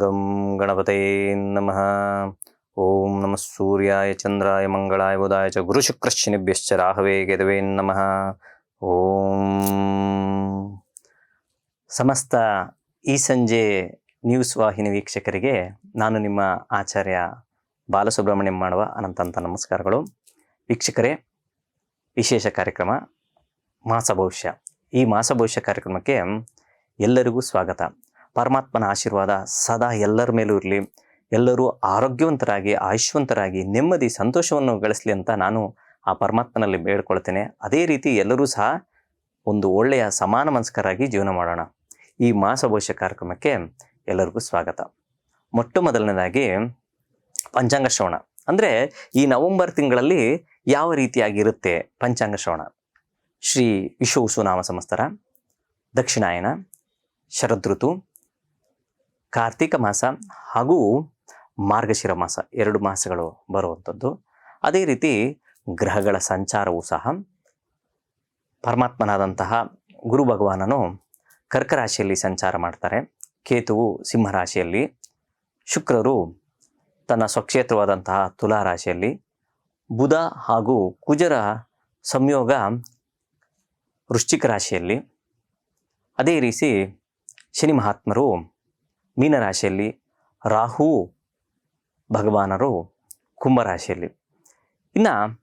ಗಂ ಗಣಪತಯೇ ನಮಃ ಓಂ ನಮಃ ಸೂರ್ಯಾಯ ಚಂದ್ರಾಯ ಮಂಗಳಾಯ ಬುಧಾಯ ಚ ಗುರುಶುಕ್ರಶ್ಚಿನಿಭ್ಯಶ್ಚ ರಾಹವೇ ಗೆದವೇ ನಮಃ ಓಂ ಸಮಸ್ತ ಈ ಸಂಜೆ ನ್ಯೂಸ್ ವಾಹಿನಿ ವೀಕ್ಷಕರಿಗೆ ನಾನು ನಿಮ್ಮ ಆಚಾರ್ಯ ಬಾಲಸುಬ್ರಹ್ಮಣ್ಯಂ ಮಾಡುವ ಅನಂತಂತ ನಮಸ್ಕಾರಗಳು. ವೀಕ್ಷಕರೇ, ವಿಶೇಷ ಕಾರ್ಯಕ್ರಮ ಮಾಸ ಭವಿಷ್ಯ. ಈ ಮಾಸ ಭವಿಷ್ಯ ಕಾರ್ಯಕ್ರಮಕ್ಕೆ ಎಲ್ಲರಿಗೂ ಸ್ವಾಗತ. ಪರಮಾತ್ಮನ ಆಶೀರ್ವಾದ ಸದಾ ಎಲ್ಲರ ಮೇಲೂ ಇರಲಿ. ಎಲ್ಲರೂ ಆರೋಗ್ಯವಂತರಾಗಿ, ಆಯುಷ್ಯವಂತರಾಗಿ, ನೆಮ್ಮದಿ, ಸಂತೋಷವನ್ನು ಗಳಿಸಲಿ ಅಂತ ನಾನು ಆ ಪರಮಾತ್ಮನಲ್ಲಿ ಬೇಡ್ಕೊಳ್ತೇನೆ. ಅದೇ ರೀತಿ ಎಲ್ಲರೂ ಸಹ ಒಂದು ಒಳ್ಳೆಯ ಸಮಾನ ಮನಸ್ಕರಾಗಿ ಜೀವನ ಮಾಡೋಣ. ಈ ಮಾಸ ಭವಿಷ್ಯ ಕಾರ್ಯಕ್ರಮಕ್ಕೆ ಎಲ್ಲರಿಗೂ ಸ್ವಾಗತ. ಮೊಟ್ಟ ಮೊದಲನೇದಾಗಿ ಪಂಚಾಂಗ ಶ್ರವಣ. ಅಂದರೆ ಈ ನವೆಂಬರ್ ತಿಂಗಳಲ್ಲಿ ಯಾವ ರೀತಿಯಾಗಿರುತ್ತೆ ಪಂಚಾಂಗ ಶ್ರವಣ? ಶ್ರೀ ವಿಶ್ವ ನಾಮ ಸಂಸ್ಥರ, ದಕ್ಷಿಣಾಯನ, ಶರದೃತು ಕಾರ್ತಿಕ ಮಾಸ ಹಾಗೂ ಮಾರ್ಗಶಿರ ಮಾಸ ಎರಡು ಮಾಸಗಳು ಬರುವಂಥದ್ದು. ಅದೇ ರೀತಿ ಗ್ರಹಗಳ ಸಂಚಾರವೂ ಸಹ ಪರಮಾತ್ಮನಾದಂತಹ ಗುರು ಭಗವಾನನು ಕರ್ಕ ರಾಶಿಯಲ್ಲಿ ಸಂಚಾರ ಮಾಡ್ತಾರೆ. ಕೇತುವು ಸಿಂಹರಾಶಿಯಲ್ಲಿ, ಶುಕ್ರರು ತನ್ನ ಸ್ವಕ್ಷೇತ್ರವಾದಂತಹ ತುಲಾ ರಾಶಿಯಲ್ಲಿ ಬುಧ ಹಾಗೂ ಕುಜರ ಸಂಯೋಗ ವೃಶ್ಚಿಕ ರಾಶಿಯಲ್ಲಿ. ಅದೇ ರೀತಿ ಶನಿ ಮಹಾತ್ಮರು ಮೀನರಾಶಿಯಲ್ಲಿ ರಾಹು, ಭಗವಾನರು ಕುಂಭರಾಶಿಯಲ್ಲಿ. ಇನ್ನು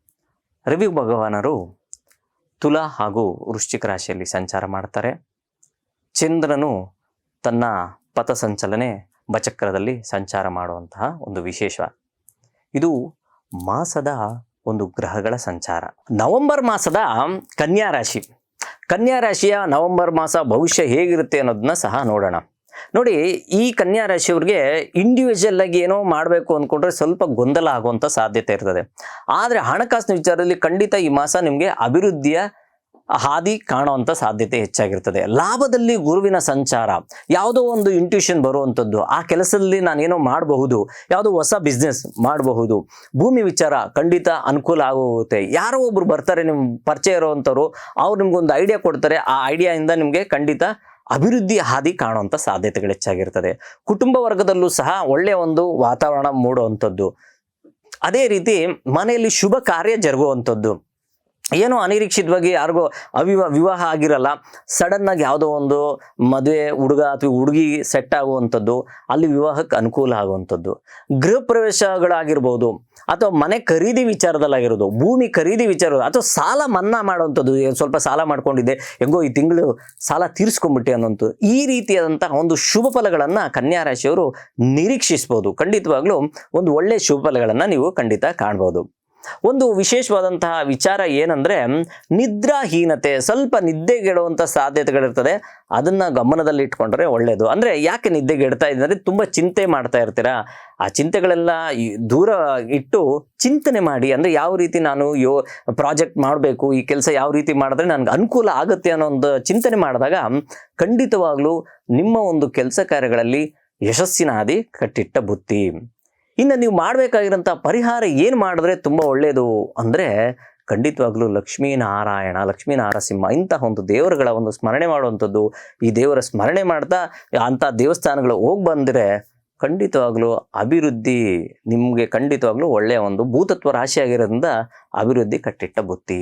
ರವಿ ಭಗವಾನರು ತುಲಾ ಹಾಗೂ ವೃಶ್ಚಿಕ ರಾಶಿಯಲ್ಲಿ ಸಂಚಾರ ಮಾಡ್ತಾರೆ. ಚಂದ್ರನು ತನ್ನ ಪಥ ಸಂಚಲನೆ ಬಚಕ್ರದಲ್ಲಿ ಸಂಚಾರ ಮಾಡುವಂತಹ ಒಂದು ವಿಶೇಷ. ಇದು ಮಾಸದ ಒಂದು ಗ್ರಹಗಳ ಸಂಚಾರ. ನವೆಂಬರ್ ಮಾಸದ ಕನ್ಯಾ ರಾಶಿ. ಕನ್ಯಾ ರಾಶಿಯ ನವೆಂಬರ್ ಮಾಸ ಭವಿಷ್ಯ ಹೇಗಿರುತ್ತೆ ಅನ್ನೋದನ್ನ ಸಹ ನೋಡೋಣ. ನೋಡಿ, ಈ ಕನ್ಯಾ ರಾಶಿಯವ್ರಿಗೆ ಇಂಡಿವಿಜುವಲ್ ಆಗಿ ಏನೋ ಮಾಡಬೇಕು ಅಂದ್ಕೊಂಡ್ರೆ ಸ್ವಲ್ಪ ಗೊಂದಲ ಆಗುವಂಥ ಸಾಧ್ಯತೆ ಇರ್ತದೆ. ಆದರೆ ಹಣಕಾಸಿನ ವಿಚಾರದಲ್ಲಿ ಖಂಡಿತ ಈ ಮಾಸ ನಿಮಗೆ ಅಭಿವೃದ್ಧಿಯ ಹಾದಿ ಕಾಣುವಂಥ ಸಾಧ್ಯತೆ ಹೆಚ್ಚಾಗಿರ್ತದೆ. ಲಾಭದಲ್ಲಿ ಗುರುವಿನ ಸಂಚಾರ, ಯಾವುದೋ ಒಂದು ಇಂಟ್ಯೂಷನ್ ಬರುವಂಥದ್ದು ಆ ಕೆಲಸದಲ್ಲಿ ನಾನೇನೋ ಮಾಡಬಹುದು, ಯಾವುದೋ ಹೊಸ ಬಿಸ್ನೆಸ್ ಮಾಡಬಹುದು, ಭೂಮಿ ವಿಚಾರ ಖಂಡಿತ ಅನುಕೂಲ ಆಗೋಗುತ್ತೆ. ಯಾರೋ ಒಬ್ರು ಬರ್ತಾರೆ ನಿಮ್ಮ ಪರಿಚಯ ಇರುವಂಥವ್ರು ಅವ್ರು ನಿಮ್ಗೊಂದು ಐಡಿಯಾ ಕೊಡ್ತಾರೆ, ಆ ಐಡಿಯಾಯಿಂದ ನಿಮಗೆ ಖಂಡಿತ ಅಭಿವೃದ್ಧಿ ಹಾದಿ ಕಾಣುವಂಥ ಸಾಧ್ಯತೆಗಳು ಹೆಚ್ಚಾಗಿರ್ತದೆ. ಕುಟುಂಬ ವರ್ಗದಲ್ಲೂ ಸಹ ಒಳ್ಳೆಯ ಒಂದು ವಾತಾವರಣ ಮೂಡುವಂಥದ್ದು. ಅದೇ ರೀತಿ ಮನೆಯಲ್ಲಿ ಶುಭ ಕಾರ್ಯ ಜರುಗುವಂಥದ್ದು. ಏನೋ ಅನಿರೀಕ್ಷಿತವಾಗಿ ಯಾರಿಗೋ ಅವಿವ, ವಿವಾಹ ಆಗಿರಲ್ಲ. ಸಡನ್ನಾಗಿ ಯಾವುದೋ ಒಂದು ಮದುವೆ ಹುಡುಗ ಅಥವಾ ಹುಡುಗಿ ಸೆಟ್ ಆಗುವಂಥದ್ದು, ಅಲ್ಲಿ ವಿವಾಹಕ್ಕೆ ಅನುಕೂಲ ಆಗುವಂಥದ್ದು. ಗೃಹ ಪ್ರವೇಶಗಳಾಗಿರ್ಬೋದು, ಅಥವಾ ಮನೆ ಖರೀದಿ ವಿಚಾರದಲ್ಲಾಗಿರೋದು, ಭೂಮಿ ಖರೀದಿ ವಿಚಾರ ಅಥವಾ ಸಾಲ ಮನ್ನಾ ಮಾಡುವಂಥದ್ದು ಸ್ವಲ್ಪ ಸಾಲ ಮಾಡ್ಕೊಂಡಿದ್ದೆ, ಹೆಂಗೋ ಈ ತಿಂಗಳು ಸಾಲ ತೀರಿಸ್ಕೊಂಡ್ಬಿಟ್ಟೆ ಅನ್ನೋಂಥದ್ದು ಈ ರೀತಿಯಾದಂತಹ ಒಂದು ಶುಭ ಫಲಗಳನ್ನು ಕನ್ಯಾ ರಾಶಿಯವರು ನಿರೀಕ್ಷಿಸ್ಬೋದು. ಖಂಡಿತವಾಗ್ಲೂ ಒಂದು ಒಳ್ಳೆಯ ಶುಭ ಫಲಗಳನ್ನು ನೀವು ಖಂಡಿತ ಕಾಣ್ಬೋದು. ಒಂದು ವಿಶೇಷವಾದಂತಹ ವಿಚಾರ ಏನಂದ್ರೆ, ನಿದ್ರಾಹೀನತೆ, ಸ್ವಲ್ಪ ನಿದ್ದೆಗೆಡುವಂಥ ಸಾಧ್ಯತೆಗಳಿರ್ತದೆ. ಅದನ್ನ ಗಮನದಲ್ಲಿ ಇಟ್ಕೊಂಡ್ರೆ ಒಳ್ಳೆಯದು ಅಂದ್ರೆ ಯಾಕೆ ನಿದ್ದೆಗೆಡ್ತಾ ಇದ್ದಾರೆ ತುಂಬಾ ಚಿಂತೆ ಮಾಡ್ತಾ ಇರ್ತೀರಾ? ಆ ಚಿಂತೆಗಳೆಲ್ಲ ದೂರ ಇಟ್ಟು ಚಿಂತನೆ ಮಾಡಿ, ಅಂದ್ರೆ ಯಾವ ರೀತಿ ನಾನು ಯೋ, ಪ್ರಾಜೆಕ್ಟ್ ಮಾಡಬೇಕು, ಈ ಕೆಲಸ ಯಾವ ರೀತಿ ಮಾಡಿದ್ರೆ ನನಗೆ ಅನುಕೂಲ ಆಗುತ್ತೆ ಅನ್ನೋ ಒಂದು ಚಿಂತನೆ ಮಾಡಿದಾಗ, ಖಂಡಿತವಾಗ್ಲೂ ನಿಮ್ಮ ಒಂದು ಕೆಲಸ ಕಾರ್ಯಗಳಲ್ಲಿ ಯಶಸ್ಸಿನ ಹಾದಿ ಕಟ್ಟಿಟ್ಟ ಬುತ್ತಿ. ಇನ್ನು ನೀವು ಮಾಡಬೇಕಾಗಿರೋಂಥ ಪರಿಹಾರ ಏನು ಮಾಡಿದ್ರೆ ತುಂಬ ಒಳ್ಳೆಯದು ಅಂದರೆ ಖಂಡಿತವಾಗ್ಲೂ ಲಕ್ಷ್ಮೀನಾರಾಯಣ, ಲಕ್ಷ್ಮೀನಾರಸಿಂಹ ಇಂತಹ ಒಂದು ದೇವರುಗಳ ಒಂದು ಸ್ಮರಣೆ ಮಾಡುವಂಥದ್ದು. ಈ ದೇವರ ಸ್ಮರಣೆ ಮಾಡ್ತಾ ಅಂಥ ದೇವಸ್ಥಾನಗಳು ಹೋಗಿ ಬಂದರೆ ಖಂಡಿತವಾಗ್ಲೂ ಅಭಿವೃದ್ಧಿ ನಿಮಗೆ ಖಂಡಿತವಾಗ್ಲೂ ಒಳ್ಳೆಯ ಒಂದು ಭೂತತ್ವ ರಾಶಿಯಾಗಿರೋದ್ರಿಂದ ಅಭಿವೃದ್ಧಿ ಕಟ್ಟಿಟ್ಟ ಬುತ್ತಿ.